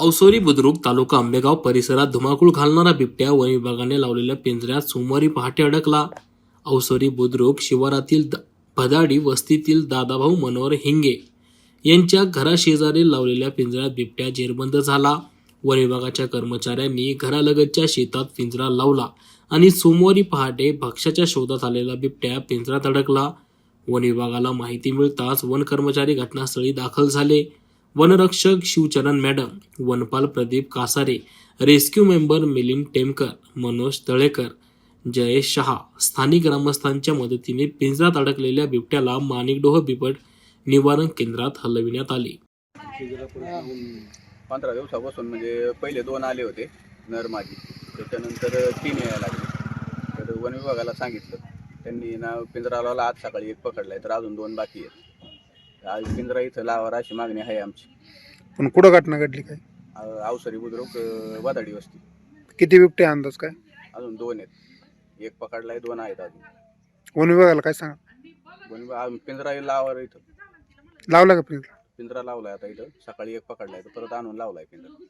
औसोरी बुद्रुक तालुका आंबेगाव परिसरात धुमाकूळ घालणारा बिबट्या वन विभागाने लावलेल्या पिंजऱ्यात सोमवारी पहाटे अडकला. औसोरी बुद्रुक शिवारातील द- भदाडी वस्तीतील दादाभाऊ मनोहर हिंगे यांच्या घराशेजारी लावलेल्या पिंजऱ्यात बिबट्या जेरबंद झाला. वन विभागाच्या कर्मचाऱ्यांनी घरालगतच्या शेतात पिंजरा लावला आणि सोमवारी पहाटे भक्ष्याच्या शोधात आलेला बिबट्या पिंजऱ्यात अडकला. वन विभागाला माहिती मिळताच वन कर्मचारी घटनास्थळी दाखल झाले. वनरक्षक शिवचरण मॅडम वनपाल प्रदीप कासारे रेस्क्यू मेंबर मिलिंद टेमकर मनोज तळेकर जयेश शहा स्थानिक ग्रामस्थांच्या मदतीने पिंजरात अडकलेल्या बिबट्याला माणिकडोह बिबट निवारण केंद्रात हलविण्यात आले. पंधरा दिवसापासून म्हणजे पहिले दोन आले होते नर माझी त्याच्यानंतर तीन यायला लागले. तर वन विभागाला सांगितलं त्यांनी ना पिंजराला आज सकाळी एक पकडलाय तर अजून दोन बाकी आहेत. आज पिंजरा इथं लावा अशी मागणी आहे आमची. पण कुठं घटना घडली काय? अ- अवसरी बुद्रुक अ, वादाडी वस्ती. किती बिबटे अंदाज काय? अजून दोन आहेत. एक पकडलाय दोन आहेत अजून. वन विभागाला काय सांगा? वन विभाग पिंजरा लावा इथं. लावला का पिंजरा? पिंजरा लावलाय आता इथं. सकाळी एक पकडलाय तर परत आणून लावलाय पिंजरा.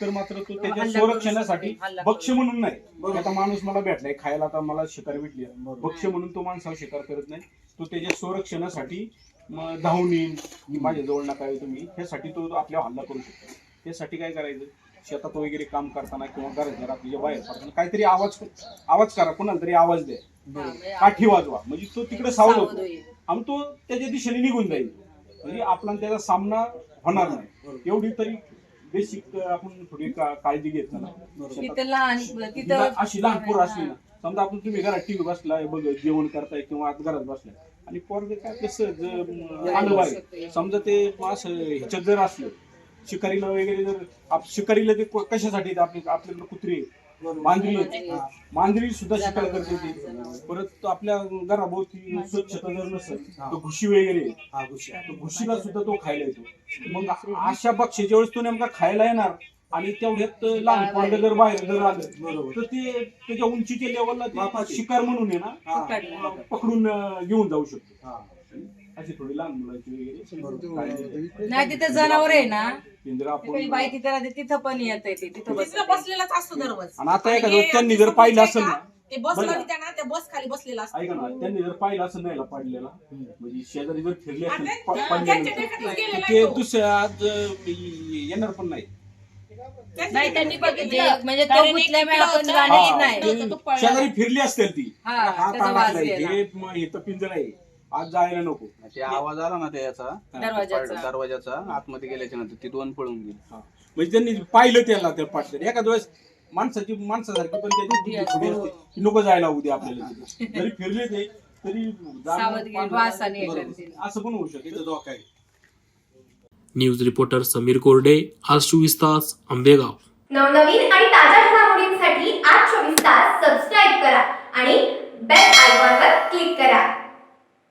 तर मात्र तो त्याच्या संरक्षणासाठी भक्ष्य म्हणून नाही. आता माणूस मला भेटलाय खायला आता मला शिकार भेटली आहे. भक्ष्य म्हणून तो माणसाला शिकार करत नाही. तो त्याच्या संरक्षणासाठी म, धावून येईन की माझ्या जवळ नका तुम्ही. ह्यासाठी तो आपल्या हल्ला करू शकतो. त्यासाठी काय करायचं? शेतात वगैरे काम करताना किंवा घराच्या रात्रीच्या बाहेर पडताना काहीतरी आवाज आवाज करा. कोणाला तरी आवाज द्या. काठी वाजवा. म्हणजे तो तिकडे सावध होतो. आणि तो त्याच्या दिशेने निघून जाईल. म्हणजे आपला त्याचा सामना होणार नाही. एवढी तरी बेसिक आपण थोडी का- काळजी घेतली ना शेतात तिथं लहान तिथं तिथं अशी लहान पोरं असली ना समजा आपण तुम्ही घरात टीव्ही बसलाय बघ जेवण करताय किंवा आत घरात बसलाय. आणि पोरग काय कसं ज- आलं बाहेर समजा ते असं ह्याच्यात जर असलं शिकारीला वगैरे जर आप- शिकारीला ते को- कशासाठी? आपली आपल्याकडे कुत्री मांजरी. मांजरी सुद्धा शिकार करते ती. परत आपल्या घराभोवती स्वच्छता जर नसेल तर घुशी वगैरे. तर घुशीला सुद्धा तो खायला येतो. मग अशा पक्षाच्या वेळेस तो नेमका खायला येणार आणि तेवढ्यात लहान पोरगं जर बाहेर जर आलं तर ते त्याच्या उंचीच्या लेवलला ते शिकार म्हणून आहे ना पकडून अं, घेऊन जाऊ शकतो. अशी थोडी लहान मुलाची वगैरे काळजी. नाही तिथं जनावर आहे ना पिंजरा काही आपण बाई तिथं राहते तिथं पण येत आहे ते तिथं बस तिथं बसलेलाच असतो दररोज आणि आता एखादं त्यांनी जर पाहिलं असेल ना ते बस बरं. त्यांना त्या बस खाली बसलेला असतो ऐका ना त्यांनी जर पाहिलं असं नाही पाडलेला म्हणजे शेजारी जर फिरले आणि असेल त्या- पा- त्यांच्या पाडल्यानंतर, देखतच गेलेला ते आहे तो. दुसऱ्या आज अं, येणार पण नाही त्यांच्या नाही त्यांनी देखतच बघितले गेलेला. म्हणजे तो कारण एक गुतल्यामुळे पिल्लं आपण होतं, गाणी हा, नाही ते तो पळाला. शेजारी फिरली असतील ती हा, हा त्याचा तानातला वास आहे. गेला. हे म- हे तर पिंजरा आहे आज जायला नको. ते आवाज आला ना त्याचा. दरवाजाचा. दरवाजाचा. आतमध्ये गेल्याच्यानंतर ती दोन पळून गेली. हा. म्हणजे त्यांनी पाहिलं त्याला त्या पाटल्या एखाद्या वेळेस माणसाची माणसासारखी पण त्याची बुद्धी थोडी असते. की नको जायला उद्या आपल्याला तिथे. जरी फिरले ते तरी जाणं- सावधगिरी, पाहणं- वासाने बरोबर. करतील. असं पण होऊ शकतं. धोका आहे. न्यूज रिपोर्टर समीर कोरडे आज चोवीस तास आंबेगाव. नवनवीन आणि ताज्या घडामोडींसाठी आज चोवीस तास सबस्क्राईब करा आणि बेल करा